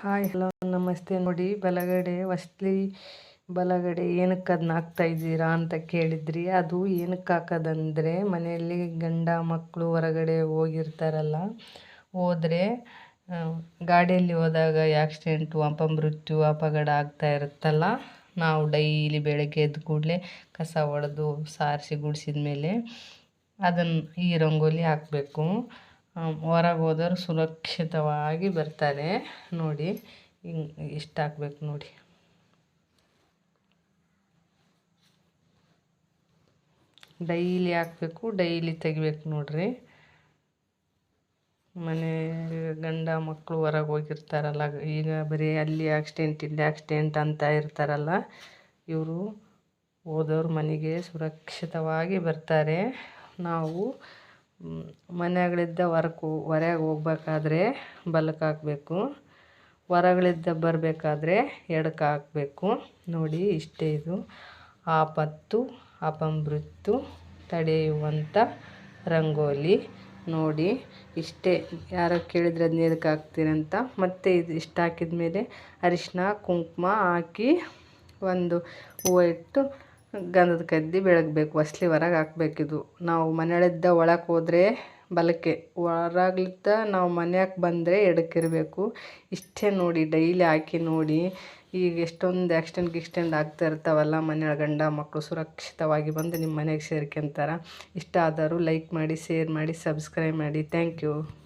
Hi, hello, ನಮಸ್ತೆ. ನೋಡಿ, ಬಲಗಡೆ, ವಸ್ಲಿ ಬಲಗಡೆ ಏನಕ್ಕೆ ಅದನ್ನ ಹಾಕ್ತಾ ಇದ್ದೀರಾ ಅಂತ ಕೇಳಿದ್ರಿ. ಅದು ಏನಕ್ಕೆ ಹಾಕೋದಂದರೆ, ಮನೆಯಲ್ಲಿ ಗಂಡ ಮಕ್ಕಳು ಹೊರಗಡೆ ಹೋಗಿರ್ತಾರಲ್ಲ, ಹೋದರೆ ಗಾಡಿಯಲ್ಲಿ ಹೋದಾಗ ಆ್ಯಕ್ಸಿಡೆಂಟು ಅಪ ಮೃತ್ಯು ಅಪಘಡ ಆಗ್ತಾ ಇರುತ್ತಲ್ಲ, ನಾವು ಡೈಲಿ ಬೆಳಗ್ಗೆ ಎದ್ದ ಕೂಡಲೇ ಕಸ ಹೊಡೆದು ಸಾರಿಸಿ ಗುಡಿಸಿದ ಮೇಲೆ ಅದನ್ನು ಈ ರಂಗೋಲಿ ಹಾಕಬೇಕು. ಹೊರಗೆ ಹೋದವ್ರು ಸುರಕ್ಷಿತವಾಗಿ ಬರ್ತಾರೆ. ನೋಡಿ, ಹಿಂಗೆ ಇಷ್ಟು ಹಾಕ್ಬೇಕು ನೋಡಿ. ಡೈಲಿ ಹಾಕ್ಬೇಕು, ಡೈಲಿ ತೆಗಿಬೇಕು ನೋಡ್ರಿ. ಮನೆ ಗಂಡ ಮಕ್ಕಳು ಹೊರಗೆ ಹೋಗಿರ್ತಾರಲ್ಲ, ಈಗ ಬರೀ ಅಲ್ಲಿ ಆಕ್ಸಿಡೆಂಟ್ ಇಲ್ಲಿ ಆಕ್ಸಿಡೆಂಟ್ ಅಂತ ಇರ್ತಾರಲ್ಲ, ಇವರು ಹೋದವ್ರು ಮನೆಗೆ ಸುರಕ್ಷಿತವಾಗಿ ಬರ್ತಾರೆ. ನಾವು ಮನೆಗಳಿಂದ ಹೊರಗೆ ಹೊರಗೆ ಹೋಗ್ಬೇಕಾದ್ರೆ ಬಲಕ್ಕೆ ಹಾಕಬೇಕು. ಹೊರಗಳಿಂದ ಬರಬೇಕಾದ್ರೆ ಎಡಕ್ಕೆ ಹಾಕಬೇಕು. ನೋಡಿ, ಇಷ್ಟೇ ಇದು. ಆಪತ್ತು, ಅಪಮೃತ್ಯು ತಡೆಯುವಂಥ ರಂಗೋಲಿ. ನೋಡಿ, ಇಷ್ಟೇ. ಯಾರೋ ಕೇಳಿದ್ರೆ ಅದನ್ನ ಎದಕ್ಕೆ ಹಾಕ್ತೀರಂತ. ಮತ್ತು ಇದು ಇಷ್ಟು ಹಾಕಿದ ಮೇಲೆ ಅರಿಶಿನ ಕುಂಕುಮ ಹಾಕಿ ಒಂದು ಹೂವು ಇಟ್ಟು ಗಂಧದ ಕದ್ದಿ ಬೆಳಗಬೇಕು ಹೊಸ್ಲಿ ಹೊರಗೆ ಹಾಕ್ಬೇಕಿದು ನಾವು ಮನೆಯಲ್ಲಿದ್ದ ಒಳಗೆ ಹೋದರೆ ಬಲಕ್ಕೆ ಹೊರಗ್ಲಿದ್ದ ನಾವು ಮನ್ಯಾಗ ಬಂದರೆ ಎಡಕ್ಕಿರಬೇಕು. ಇಷ್ಟೇ ನೋಡಿ, ಡೈಲಿ ಹಾಕಿ ನೋಡಿ. ಈಗ ಎಷ್ಟೊಂದು ಆಕ್ಸಿಡೆಂಟ್ ಗಿಕ್ಸ್ಟೆಂಟ್ ಆಗ್ತಾ ಇರ್ತಾವಲ್ಲ ಮನೆಯ ಗಂಡ ಮಕ್ಕಳು ಸುರಕ್ಷಿತವಾಗಿ ಬಂದು ನಿಮ್ಮ ಮನೆಗೆ ಸೇರ್ಕೊಂತಾರ. ಇಷ್ಟ ಆದರೂ ಲೈಕ್ ಮಾಡಿ, ಶೇರ್ ಮಾಡಿ, ಸಬ್ಸ್ಕ್ರೈಬ್ ಮಾಡಿ. Thank you.